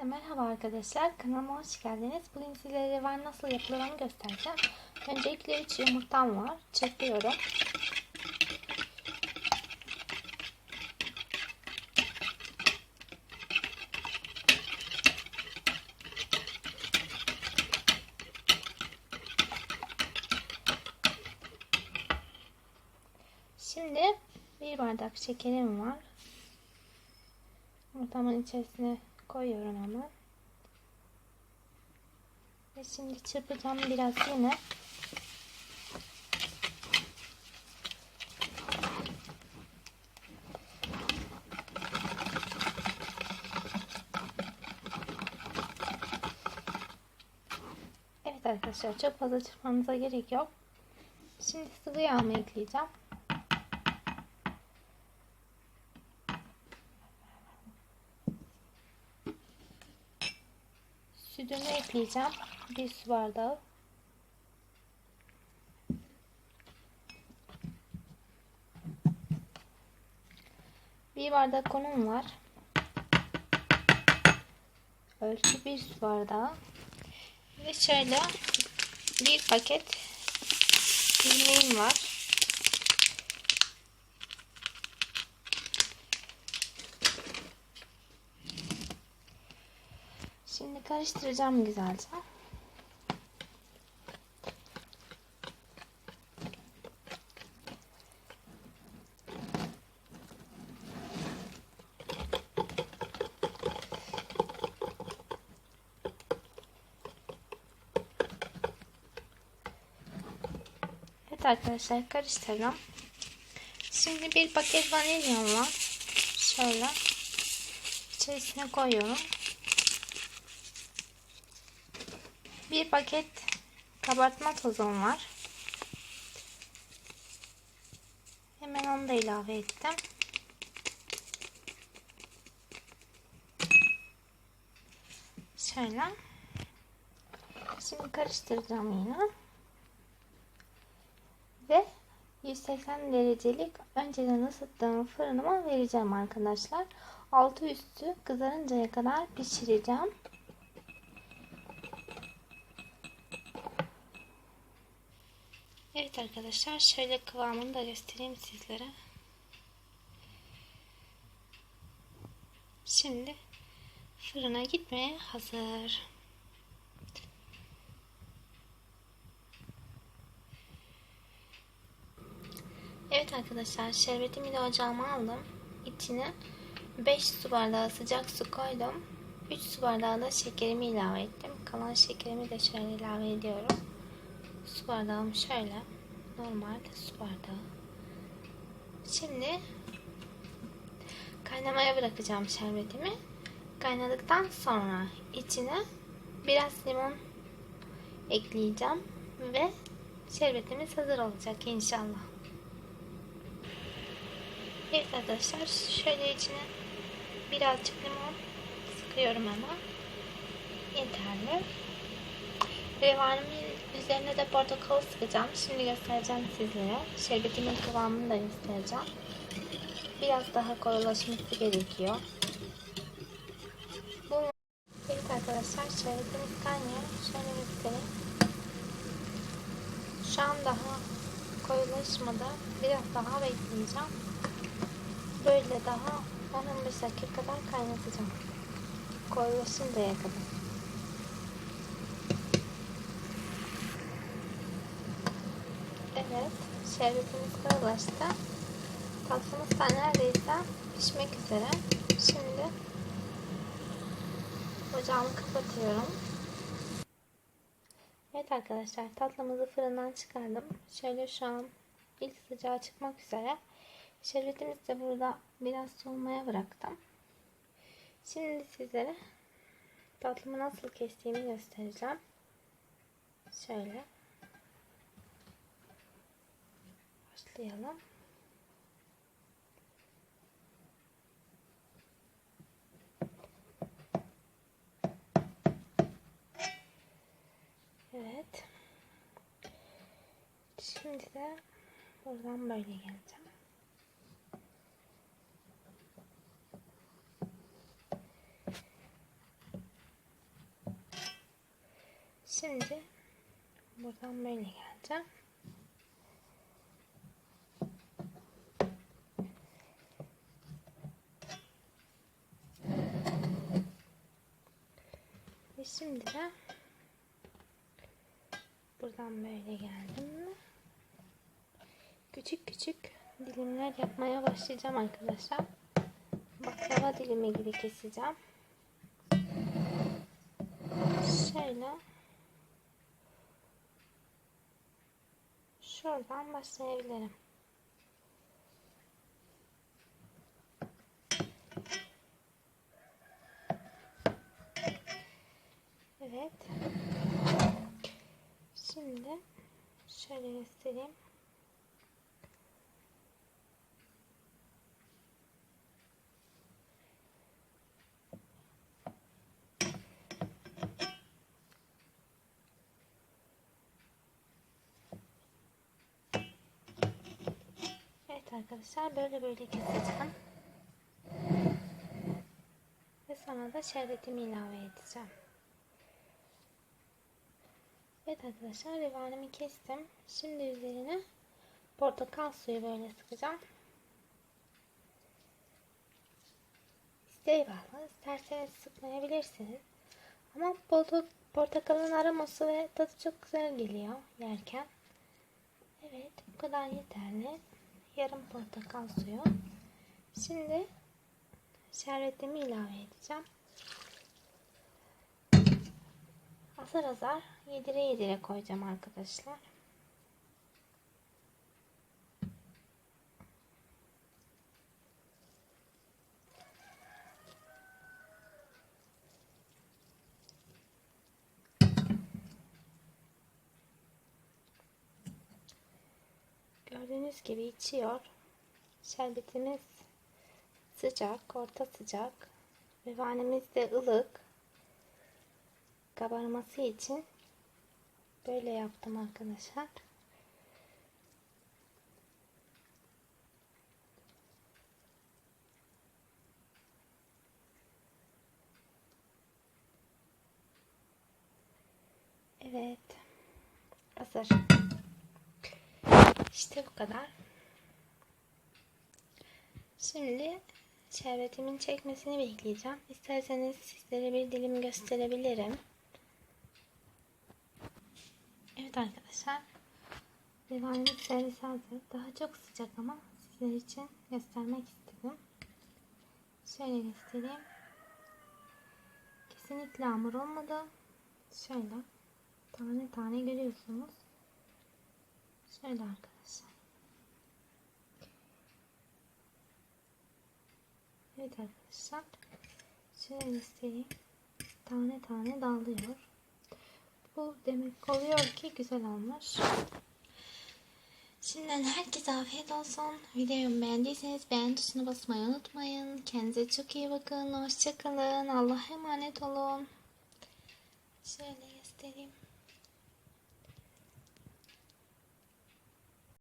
Herkese merhaba arkadaşlar. Kanalıma hoş geldiniz. Bugün sizlere revan nasıl yapılır onu göstereceğim. Öncelikle 3 yumurtam var. Çekiyorum. Şimdi bir bardak şekerim var. Yumurtamın içerisine koyuyorum hemen. Ve şimdi çırpacağım biraz yine. Evet arkadaşlar çok fazla çırpmanıza gerek yok. Şimdi sıvı yağımı ekleyeceğim. Ekleyeceğim. Bir su bardağı. Bir bardak unum var. Ölçü bir su bardağı. Ve şöyle bir paket ilmeğim var. Şimdi karıştıracağım güzelce. Evet arkadaşlar karıştırdım. Şimdi bir paket vanilyam var. Şöyle içerisine koyuyorum. Bir paket kabartma tozum var. Hemen onu da ilave ettim. Şöyle. Şimdi karıştıracağım yine. Ve 180 derecelik önceden ısıttığım fırınıma vereceğim arkadaşlar. Altı üstü kızarıncaya kadar pişireceğim. Evet arkadaşlar şöyle kıvamını da göstereyim sizlere. Şimdi fırına gitmeye hazır. Evet arkadaşlar şerbetimi de ocağıma aldım. İçine 5 su bardağı sıcak su koydum. 3 su bardağı da şekerimi ilave ettim. Kalan şekerimi de şöyle ilave ediyorum. Su bardağım şöyle. Normal su bardağı. Şimdi kaynamaya bırakacağım şerbetimi. Kaynadıktan sonra içine biraz limon ekleyeceğim ve şerbetimiz hazır olacak inşallah. Evet arkadaşlar şöyle içine birazcık limon sıkıyorum hemen. Yeterli. Revanımın üzerine de portakal sıkacağım. Şimdi göstereceğim sizlere. Şerbetimin kıvamını da göstereceğim. Biraz daha koyulaşması gerekiyor. Bu Evet arkadaşlar şerbetimiz kaynıyor. Şöyle göstereyim. Şu an daha koyulaşmadı. Biraz daha bekleyeceğim. Böyle daha 10-15 dakika kadar kaynatacağım. Koyulaşıncaya kadar. Evet, şerbetimiz koyulaştı. Tatlımız da neredeyse pişmek üzere. Şimdi ocağımı kapatıyorum. Evet arkadaşlar tatlımızı fırından çıkardım. Şöyle şu an ilk sıcağı çıkmak üzere. Şerbetimizi de burada biraz soğumaya bıraktım. Şimdi sizlere tatlımı nasıl kestiğimi göstereceğim. Şöyle. Başlayalım. Evet. Şimdi de buradan böyle geleceğim. Şimdi buradan böyle geleceğim. Ve şimdi de buradan böyle geldim mi? Küçük küçük dilimler yapmaya başlayacağım arkadaşlar. Baklava dilimi gibi keseceğim. Şöyle şuradan başlayabilirim. Evet. Şimdi şöyle göstereyim. Evet arkadaşlar böyle böyle keseceğim. Ve sonra da şerbetimi ilave edeceğim. Evet arkadaşlar revanemi kestim. Şimdi üzerine portakal suyu böyle sıkacağım. İsteğe bağlı. İsterseniz sıkmayabilirsiniz. Ama portakalın aroması ve tadı çok güzel geliyor yerken. Evet bu kadar yeterli. Yarım portakal suyu. Şimdi şerbetimi ilave edeceğim. Azar azar yedire yedire koyacağım arkadaşlar. Gördüğünüz gibi içiyor. Şerbetimiz sıcak, orta sıcak. Ve vanemiz de ılık. Kabarması için böyle yaptım arkadaşlar. Evet. Hazır. İşte bu kadar. Şimdi şerbetimin çekmesini bekleyeceğim. İsterseniz sizlere bir dilim gösterebilirim. Evet arkadaşlar. Divanlık servisi hazır. Daha çok sıcak ama sizler için göstermek istedim. Şöyle göstereyim. Kesinlikle hamur olmadı. Şöyle tane tane görüyorsunuz. Şöyle arkadaşlar. Evet arkadaşlar. Şöyle göstereyim. Tane tane dağılıyor. Bu demek oluyor ki güzel olmuş. Şimdiden herkese afiyet olsun. Videomu beğendiyseniz beğen tuşuna basmayı unutmayın. Kendinize çok iyi bakın. Hoşçakalın. Allah'a emanet olun. Şöyle göstereyim.